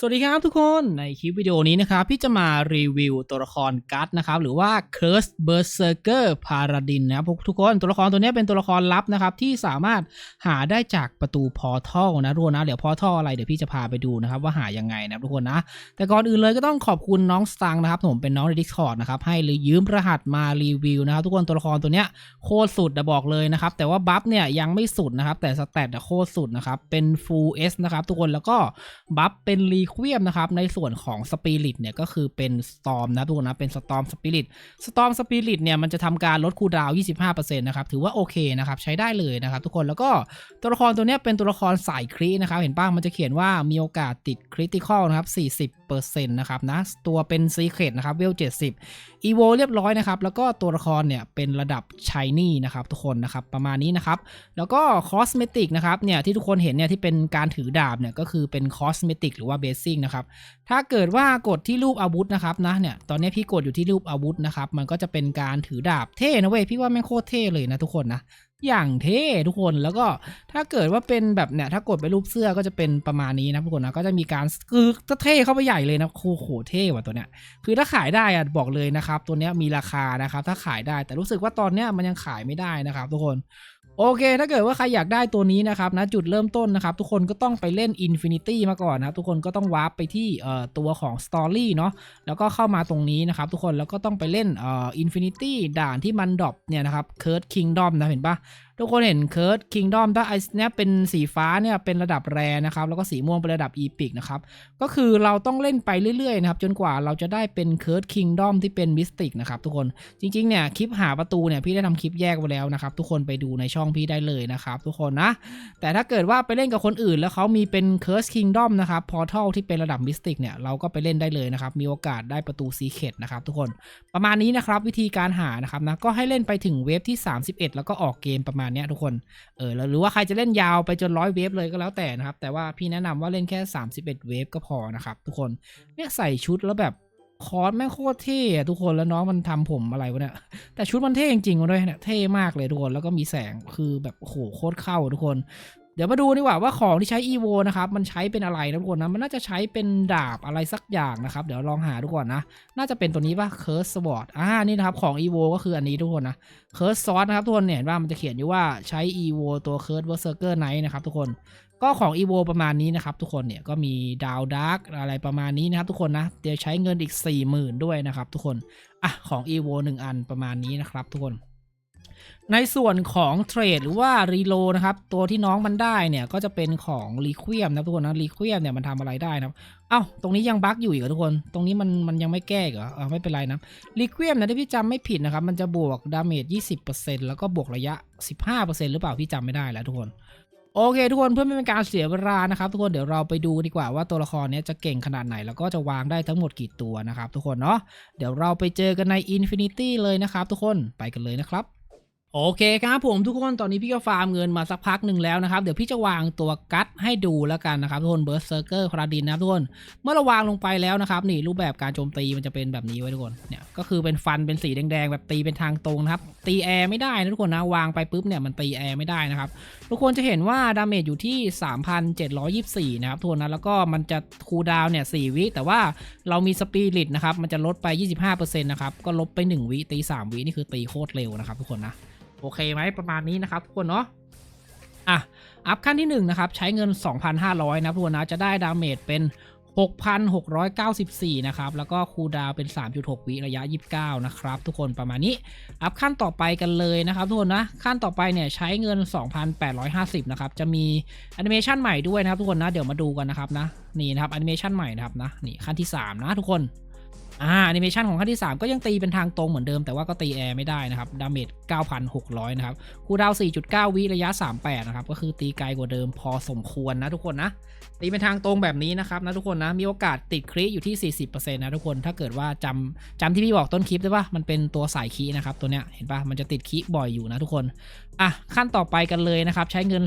สวัสดีครับทุกคนในคลิปวิดีโอนี้นะครับพี่จะมารีวิวตัวละครกัตนะครับหรือว่า Curse Berserker Paladin นะครับพวกทุกคนตัวละครตัวนี้เป็นตัวละครลับนะครับที่สามารถหาได้จากประตูพอทัลนะทุกคนนะเดี๋ยวพอทัลอะไรเดี๋ยวพี่จะพาไปดูนะครับว่าหายังไงนะทุกคนนะ แต่ก่อนอื่นเลยก็ต้องขอบคุณน้องสตังค์นะครับผมเป็นน้องใน Discord นะครับให้หรือยืมรหัสมารีวิวนะครับทุกคนตัวละครตัวนี้โคตรสุดนะบอกเลยนะครับแต่ว่าบัฟเนี่ยยังไม่สุดนะครับแต่สแตทโคตรสุดนะครับเป็น Full S นะครับทุกคนแล้วก็บัฟเป็นรีควียมนะครับ ในส่วนของสปิริตเนี่ยก็คือเป็นสตอมนะทุกคนนะเป็นสตอมสปิริตสตอมสปิริตเนี่ยมันจะทำการลดคูดาวน์25%นะครับ ถือว่าโอเคนะครับ ใช้ได้เลยนะครับ ทุกคนแล้วก็ตัวละครตัวเนี้ยเป็นตัวละครสายครีนะครับ เห็นป้ามันจะเขียนว่ามีโอกาสติดคริติคอลนะครับ 40%นะครับนะตัวเป็นซีเครตนะครับเวล70อีโวเรียบร้อยนะครับ แล้วก็ตัวละครเนี่ยเป็นระดับชายนี่นะครับทุกคนนะครับประมาณนี้นะครับ แล้วก็คอสเมติกนะครับเนี่ยที่ทุกคนเห็นเนี่ยที่เป็นการถือดาบเนี่ยก็คือเป็นคอสเมติกหรือว่าเบสซิ่งนะครับถ้าเกิดว่ากดที่รูปอาวุธนะครับนะเนี่ยตอนนี้พี่กดอยู่ที่รูปอาวุธนะครับมันก็จะเป็นการถือดาบเท่นะเว้ยพี่ว่าแม่งโคตรเท่เลยนะทุกคนนะ อย่างเท่ทุกคนแล้วก็ถ้าเกิดว่าเป็นแบบเนี่ยถ้ากดไปรูปเสื้อก็จะเป็นประมาณนี้นะทุกคนนะก็จะมีการคือจะเท่เข้าไปใหญ่เลยนะโคโหเท่ว่ะตัวเนี้ยคือถ้าขายได้อะบอกเลยนะครับ ตัวเนี้ยมีราคานะครับ ถ้าขายได้แต่รู้สึกว่าตอนเนี้ยมันยังขายไม่ได้นะครับ ทุกคน โอเค ถ้าเกิดว่าใครอยากได้ตัวนี้นะครับนะจุดเริ่มต้นนะครับ ทุกคนก็ต้องไปเล่น Infinity มาก่อนนะทุกคนก็ต้องวาร์ปไปที่เอ่อตัวของ Story เนาะแล้วก็เข้ามาตรงนี้นะครับ ทุกคนแล้วก็ต้องไปเล่นเอ่อ Infinity ด่านที่มันดรอปเนี่ยนะครับ Curse Kingdom นะเห็นปะ ทุกคนเห็น Curse Kingdom ถ้าไอเนี้ยเป็นสีฟ้าเนี่ยเป็นระดับแรนะครับ แล้วก็สีม่วงเป็นระดับ Epic นะครับ ก็คือเราต้องเล่นไปเรื่อยๆนะครับ จนกว่าเราจะได้เป็น Curse Kingdom ที่เป็นมิสติกนะครับทุกคนจริงๆเนี่ยคลิปหาประตูเนี่ยพี่ได้ทำคลิปแยกไว้แล้วนะครับ ทุกคนไปดูในช่องพี่ได้เลยนะครับ ทุกคนนะ แต่ถ้าเกิดว่าไปเล่นกับคนอื่น แล้วเขามีเป็น Curse Kingdom นะครับ Portal ที่เป็นระดับมิสติกเนี่ยเราก็ไปเล่นได้เลยนะครับมีโอกาสได้ประตูซีเคดนะครับทุกคนประมาณนี้นะครับวิธีการหานะครับนะก็ให้เล่นไปถึงเวฟที่ 31 แล้วก็ออกเกมประมาณเนี้ยทุกคน เออแล้วหรือว่าใครจะเล่นยาวไปจนร้อยเวฟเลยก็แล้วแต่นะครับ แต่ว่าพี่แนะนำว่าเล่นแค่ 31 เวฟก็พอนะครับ ทุกคน เนี่ยใส่ชุดแล้วแบบคอร์สแม่งโคตรเท่ทุกคนแล้วน้องมันทำผมอะไรวะเนี่ย แต่ชุดมันเท่จริงๆวะด้วยเนี่ยเท่มากเลยทุกคนแล้วก็มีแสงคือแบบโหโคตรเข้าทุกคน เดี๋ยวมาดูดีกว่าว่าของที่ใช้ EVO นะครับมันใช้เป็นอะไรนะทุกคนนะมันน่าจะใช้เป็นดาบอะไรสักอย่างนะครับ เดี๋ยวลองหาดูก่อนนะ น่าจะเป็นตัวนี้ป่ะ Curse Sword อ่านี่นะครับของ EVO ก็คืออันนี้ทุกคนนะ Curse Sword นะครับทุกคนเนี่ยเห็นว่ามันจะเขียนอยู่ว่าใช้ EVO ตัว Curse Berserker Knight นะครับทุกคนก็ของ EVO ประมาณนี้นะครับทุกคนเนี่ยก็มีดาวดาร์กอะไรประมาณนี้นะครับทุกคนนะเดี๋ยวใช้เงินอีก 40,000 ด้วยนะครับทุกคนอะของ EVO 1 อันประมาณนี้นะครับทุกคน ในส่วนของเทรดหรือว่ารีโลนะครับ ตัวที่น้องมันได้เนี่ยก็จะเป็นของรีเควียมนะทุกคนนะรีเควียมเนี่ยมันทำอะไรได้นะเอ้าตรงนี้ยังบั๊กอยู่อีกเหรอทุกคน ตรงนี้มันมันยังไม่แก้เหรออไม่เป็นไรนะรีเควียมนะถ้าพี่จำไม่ผิดนะครับ มันจะบวกดาเมจ20%แล้วก็บวกระยะ 15%หรือเปล่าพี่จำไม่ได้แล้วทุกคนโอเค ทุกคนเพื่อไม่เป็นการเสียเวลานะครับทุกคนเดี๋ยวเราไปดูดีกว่าว่าตัวละครเนี้ยจะเก่งขนาดไหน แล้วก็จะวางได้ทั้งหมดกี่ตัวนะครับทุกคนเนาะเดี๋ยวเราไปเจอกันใน Infinity เลยนะครับทุกคนไปกันเลยนะครับ โอเคครับผมทุกคนตอนนี้พี่ก็ฟาร์มเงินมาสักพักหนึ่งแล้วนะครับ เดี๋ยวพี่จะวางตัวกัดให้ดูแล้วกันนะครับทุกคนเบิร์สเซอร์เกอร์พาราดินนะครับทุกคนเมื่อเราวางลงไปแล้วนะครับ นี่รูปแบบการโจมตีมันจะเป็นแบบนี้ไว้ทุกคนเนี่ยก็คือเป็นฟันเป็นสีแดงๆแบบตีเป็นทางตรงนะครับ ตีแอร์ไม่ได้นะทุกคนนะวางไปปุ๊บเนี่ยมันตีแอร์ไม่ได้นะครับทุกคนจะเห็นว่าดาเมจอยู่ที่ 3,724 นะครับทุกคนนะแล้วก็มันจะคูลดาวน์เนี่ย4วิแต่ว่าเรามีสปิริตนะครับมันจะลดไป 25%นะครับก็ลบไป 1วิตี3วินี่คือตีโคตรเร็วนะครับทุกคนนะ โอเคไหมประมาณนี้นะครับทุกคนเนาะอะอัพขั้นที่1นะครับใช้เงิน 2,500 นะทุกคนนะจะได้ดาเมจเป็น 6,694 นะครับแล้วก็คูลดาวเป็น 3.6 วิระยะ 29 นะครับทุกคนประมาณนี้ อัพขั้นต่อไปกันเลยนะครับทุกคนนะขั้นต่อไปเนี่ยใช้เงิน 2,850 นะครับจะมีแอนิเมชันใหม่ด้วยนะครับทุกคนนะเดี๋ยวมาดูกันนะครับนะนี่นะครับแอนิเมชันใหม่นะครับนะนี่ขั้นที่ 3 นะทุกคน อ่าแอนิเมชันของขั้นที่ 3 ก็ยังตีเป็นทางตรงเหมือนเดิมแต่ว่าก็ตีแอร์ไม่ได้นะครับ ดาเมจ 9,600 นะครับ คูดาว 4.9 วิระยะ 38 นะครับ ก็คือตีไกลกว่าเดิมพอสมควรนะทุกคนนะ ตีเป็นทางตรงแบบนี้นะครับนะทุกคนนะ มีโอกาสติดคริอยู่ที่ 40%นะทุกคนถ้าเกิดว่าจำจำที่พี่บอกต้นคลิปได้ปะมันเป็นตัวสายคีนะครับตัวเนี้ยเห็นปะมันจะติดคีบ่อยอยู่นะทุกคนอะขั้นต่อไปกันเลยนะครับใช้เงิน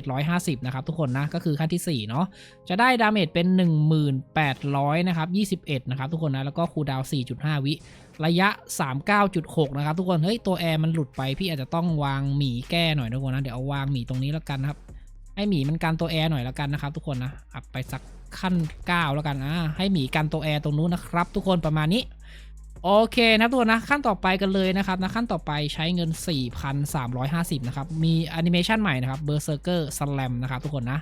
3,750 นะครับทุกคนนะก็คือขั้นที่4เนาะจะได้ดาเมจเป็น 1800 นะครับ 21 นะครับทุกคนนะแล้วก็คูลดาวน์4.5 วิ ระยะ 39.6 นะครับ ทุกคน เฮ้ย ตัวแอร์มันหลุดไป พี่อาจจะต้องวางหมีแก้หน่อยทุกคนนะ เดี๋ยวเอาวางหมีตรงนี้แล้วกันนะครับ ให้หมีมันกันตัวแอร์หน่อยแล้วกันนะครับทุกคนนะอัพไปสักขั้น 9 แล้วกันอ่าให้หมีกันตัวแอร์ตรงนู้นนะครับ ทุกคนประมาณนี้ โอเคนะครับทุกคนนะขั้นต่อไปกันเลยนะครับนะขั้นต่อไปใช้เงิน 4,350 นะครับ มีแอนิเมชันใหม่นะครับ Berserker Slam นะครับทุกคนนะ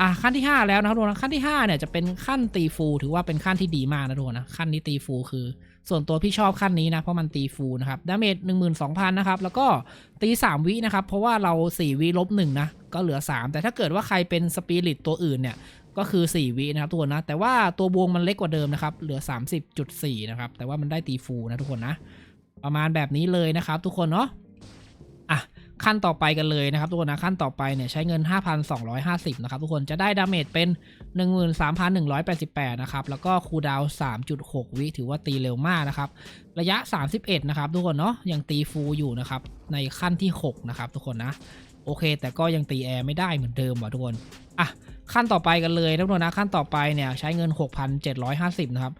อะขั้นที่ 5 แล้วนะครับทุกคนขั้นที่5เนี่ยจะเป็นขั้นตีฟูลถือว่าเป็นขั้นที่ดีมากนะทุกคนนะขั้นนี้ตีฟูลคือ ส่วนตัวพี่ชอบขั้นนี้นะเพราะมันตีฟูลนะครับดาเมจ12,000นะครับแล้วก็ตี 3 วินะครับเพราะว่าเรา 4 วิลบ1นะก็เหลือ 3 แต่ถ้าเกิดว่าใครเป็นสปิริตตัวอื่นเนี่ย ก็คือ 4 วินะครับทุกคนนะ แต่ว่าตัวบวงมันเล็กกว่าเดิมนะครับ เหลือ 30.4 นะครับ แต่ว่ามันได้ตีฟูลนะทุกคนนะ ประมาณแบบนี้เลยนะครับ ทุกคนเนาะอะขั้นต่อไปกันเลยนะครับทุกคนนะขั้นต่อไปเนี่ยใช้เงิน 5,250 นะครับทุกคนจะได้ดาเมจเป็น 13,188 นะครับ แล้วก็คูดาว 3.6 วิถือว่าตีเร็วมากนะครับ ระยะ 31 นะครับทุกคนเนาะยังตีฟูลอยู่นะครับ ในขั้นที่ 6 นะครับทุกคนนะ โอเค แต่ก็ยังตีแอร์ไม่ได้เหมือนเดิมว่ะทุกคนอะขั้นต่อไปกันเลยทุกคนนะขั้นต่อไปเนี่ยใช้เงิน 6,750 นะครับ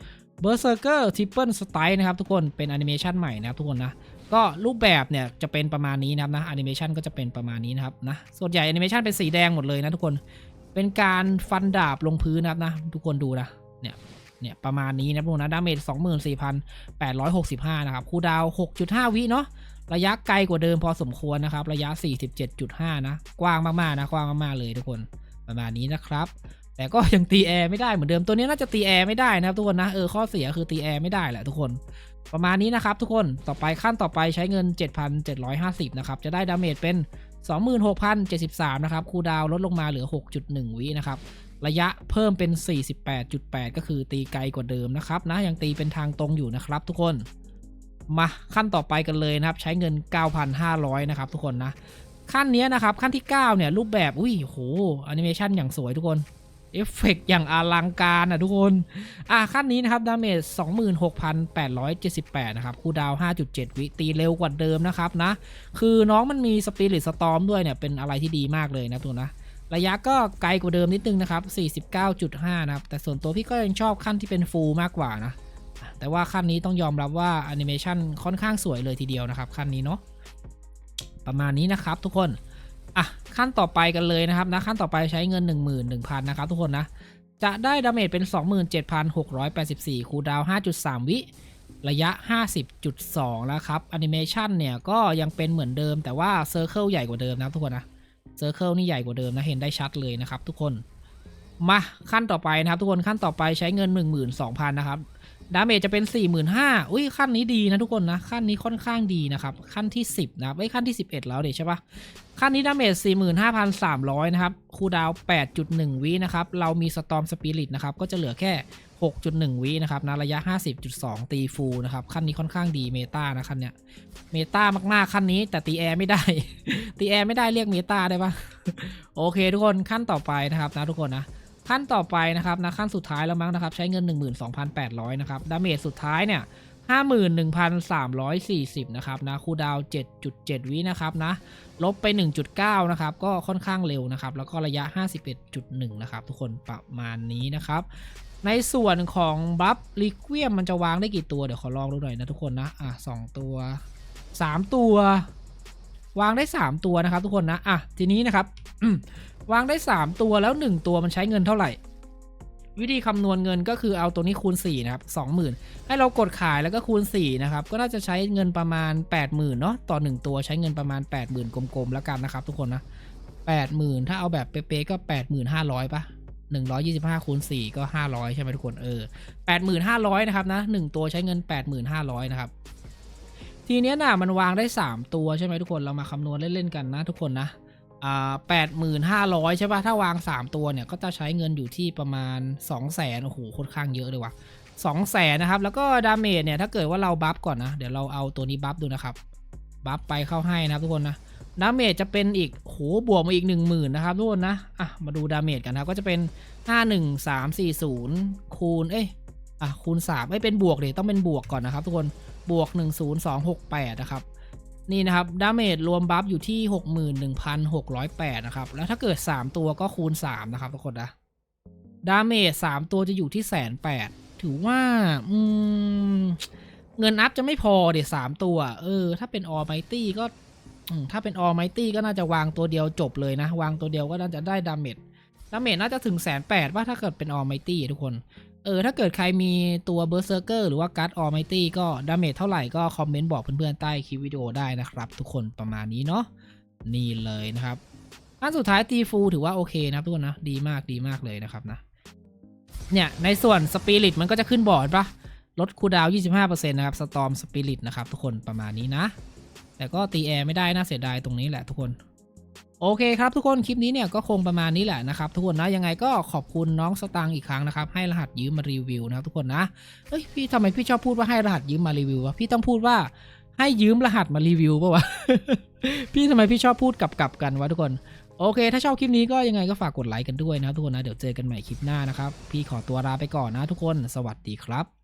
Berserker Triple Strike นะครับทุกคนเป็นแอนิเมชันใหม่นะครับทุกคนนะก็รูปแบบเนี่ยจะเป็นประมาณนี้นะครับนะแอนิเมชันก็จะเป็นประมาณนี้นะครับนะส่วนใหญ่แอนิเมชันเป็นสีแดงหมดเลยนะทุกคนเป็นการฟันดาบลงพื้นนะครับนะทุกคนดูนะเนี่ยเนี่ยประมาณนี้นะทุกคนนะดาเมจ24,865 นะครับคูดาว 6.5 วิเนาะ ระยะไกลกว่าเดิมพอสมควรนะครับ ระยะ 47.5 นะ กว้างมากๆนะ กว้างมากๆเลยทุกคนประมาณนี้นะครับ แต่ก็ยังตีแอร์ไม่ได้เหมือนเดิมตัวนี้น่าจะตีแอร์ไม่ได้นะครับทุกคนนะเออข้อเสียคือตีแอร์ไม่ได้แหละทุกคน ประมาณนี้นะครับทุกคนต่อไปขั้นต่อไปใช้เงิน 7,750 นะครับ จะได้ดาเมจเป็น 26,073 นะครับคูดาวลดลงมาเหลือ 6.1 วินะครับระยะเพิ่มเป็น 48.8 ก็คือตีไกลกว่าเดิมนะครับนะยังตีเป็นทางตรงอยู่นะครับทุกคน มาขั้นต่อไปกันเลยนะครับ ใช้เงิน 9,500 นะครับทุกคนนะ ขั้นนี้นะครับขั้นที่ 9 เนี่ย รูปแบบอุ้ยโหแอนิเมชันอย่างสวยทุกคนเอฟเฟกต์อย่างอลังการอะทุกคน อะขั้นนี้นะครับ ดาเมจ 26,878 นะครับ คูดาว 5.7 วิตีเร็วกว่าเดิมนะครับนะ คือน้องมันมีสปิริตสตอมด้วยเนี่ย เป็นอะไรที่ดีมากเลยนะตัวนะ ระยะก็ไกลกว่าเดิมนิดนึงนะครับ 49.5 นะครับ แต่ส่วนตัวพี่ก็ยังชอบขั้นที่เป็นฟูลมากกว่านะ แต่ว่าขั้นนี้ต้องยอมรับว่าแอนิเมชันค่อนข้างสวยเลยทีเดียวนะครับขั้นนี้เนาะประมาณนี้นะครับทุกคนอะขั้นต่อไปกันเลยนะครับนะขั้นต่อไปใช้เงิน 11,000นะครับทุกคนนะจะได้ดาเมจเป็น 27,684 คูลดาว 5.3 วิ ระยะ 50.2 แล้วครับแอนิเมชันเนี่ยก็ยังเป็นเหมือนเดิม แต่ว่าเซอร์เคิลใหญ่กว่าเดิมนะทุกคนนะเซอร์เคิลนี่ใหญ่กว่าเดิมนะเห็นได้ชัดเลยนะครับทุกคน มาขั้นต่อไปนะครับทุกคนขั้นต่อไปใช้เงิน 12,000นะครับ ดาเมจจะเป็น 45,000อุ้ยขั้นนี้ดีนะทุกคนนะ ขั้นนี้ค่อนข้างดีนะครับ ขั้นที่ 10 นะครับไอ้ยขั้นที่ 11 แล้วเดี๋ยวใช่ปะขั้นนี้ดาเมจ 45,300 นะครับ คูดาว 8.1 วินะครับ เรามีสตอมสปิริตนะครับ ก็จะเหลือแค่ 6.1 วินะครับนะระยะ 50.2 ตีฟูลนะครับ ขั้นนี้ค่อนข้างดีเมตานะขั้นเนี้ย เมตามากๆขั้นนี้แต่ตีแอร์ไม่ได้ ตีแอร์ไม่ได้เรียกเมตาได้ปะโอเค ทุกคนขั้นต่อไปนะครับนะทุกคนนะ ขั้นต่อไปนะครับนะขั้นสุดท้ายแล้วมั้งนะครับ ใช้เงิน 12,800 นะครับ ดาเมจสุดท้ายเนี่ย51,340 นะครับนะคูดาว 7.7 วินะครับนะ ลบไป 1.9 นะครับ ก็ค่อนข้างเร็วนะครับ แล้วก็ระยะ 51.1 นะครับ ทุกคนประมาณนี้นะครับ ในส่วนของบัฟลิเวียมมันจะวางได้กี่ตัว เดี๋ยวขอลองดูหน่อยนะทุกคนนะ อะสองตัว 3 ตัว วางได้ 3 ตัวนะครับทุกคนนะ อะ ทีนี้นะครับ วางได้ 3 ตัวแล้ว 1 ตัวมันใช้เงินเท่าไหร่ วิธีคำนวณเงินก็คือเอาตัวนี้คูณ 4 นะครับ 20,000 ให้เรากดขายแล้วก็คูณ 4 นะครับ ก็น่าจะใช้เงินประมาณ 80,000 เนาะต่อ 1 ตัวใช้เงินประมาณ 80,000 กลมๆ แล้วกันนะครับทุกคนนะ 80,000 ถ้าเอาแบบเป๊ะๆก็ 85,000ปะ125คูณ4ก็ 500 ใช่ไหมทุกคน เออ 85,000 นะครับนะ 1 ตัวใช้เงิน 85,000 นะครับ ทีเนี้ยน่ะมันวางได้ 3 ตัวใช่ไหมทุกคน เรามาคำนวณเล่น ๆ กันนะทุกคนนะ อ่าแปดหมื่นห้าร้อยใช่ป่ะ ถ้าวาง 3 ตัวเนี่ย ก็จะใช้เงินอยู่ที่ประมาณ 2 0 0แสนโอ้โหค่อนข้างเยอะเลยว่ะ2 0 0แสนนะครับ แล้วก็ดาเมจเนี่ย ถ้าเกิดว่าเราบัฟก่อนนะ เดี๋ยวเราเอาตัวนี้บัฟดูนะครับ บัฟไปเข้าให้นะครับทุกคนนะดาเมจจะเป็นอีกโหบวกมาอีก 1 0,000นะครับทุกคนนะอะมาดูดาเมจกันนะก็จะเป็น 5 1 3 4 0 คูณเอ้ยอะคูณ3ไม่เป็นบวกเลยต้องเป็นบวกก่อนนะครับทุกคนบวก 1 0 2 6 8 นะครับ นี่นะครับดาเมจรวมบัฟอยู่ที่ 61,608 นะครับ แล้วถ้าเกิด 3 ตัวก็คูณ 3 นะครับทุกคนนะดาเมจ3ตัวจะอยู่ที่แสนแปดถือว่าอืมเงินอัพจะไม่พอเดี๋ยวสามตัว เออ ถ้าเป็นออไมตี้ก็ถ้าเป็นออไมตี้ก็น่าจะวางตัวเดียวจบเลยนะ วางตัวเดียวก็น่าจะได้ดาเมจดาเมจน่าจะถึงแสนแปดว่าถ้าเกิดเป็นออไมตี้ทุกคน เออถ้าเกิดใครมีตัวเบอร์เซอร์เกอร์หรือว่าการ์ดออลไมตี้ก็ดาเมจเท่าไหร่ก็คอมเมนต์บอกเพื่อนๆใต้คลิปวิดีโอได้นะครับ ทุกคนประมาณนี้เนาะนี่เลยนะครับ อันสุดท้ายตีฟูถือว่าโอเคนะทุกคนนะดีมากดีมากเลยนะครับนะ เนี่ย ในส่วนสปิริตมันก็จะขึ้นบอร์ดปะลดคูลดาวน์25%นะครับสตอมสปิริตนะครับทุกคนประมาณนี้นะ แต่ก็ตีแอร์ไม่ได้น่าเสียดายตรงนี้แหละทุกคน โอเคครับทุกคนคลิปนี้เนี่ยก็คงประมาณนี้แหละนะครับทุกคนนะยังไงก็ขอบคุณน้องสตางค์อีกครั้งนะครับให้รหัสยืมมารีวิวนะครับทุกคนนะเฮ้ยพี่ทำไมพี่ชอบพูดว่าให้รหัสยืมมารีวิววะพี่ต้องพูดว่าให้ยืมรหัสมารีวิวปะวะพี่ทำไมพี่ชอบพูดกลับๆกันวะทุกคนโอเค ถ้าชอบคลิปนี้ก็ยังไงก็ฝากกดไลค์กันด้วยนะครับทุกคนนะ เดี๋ยวเจอกันใหม่คลิปหน้านะครับ พี่ขอตัวลาไปก่อนนะทุกคน สวัสดีครับ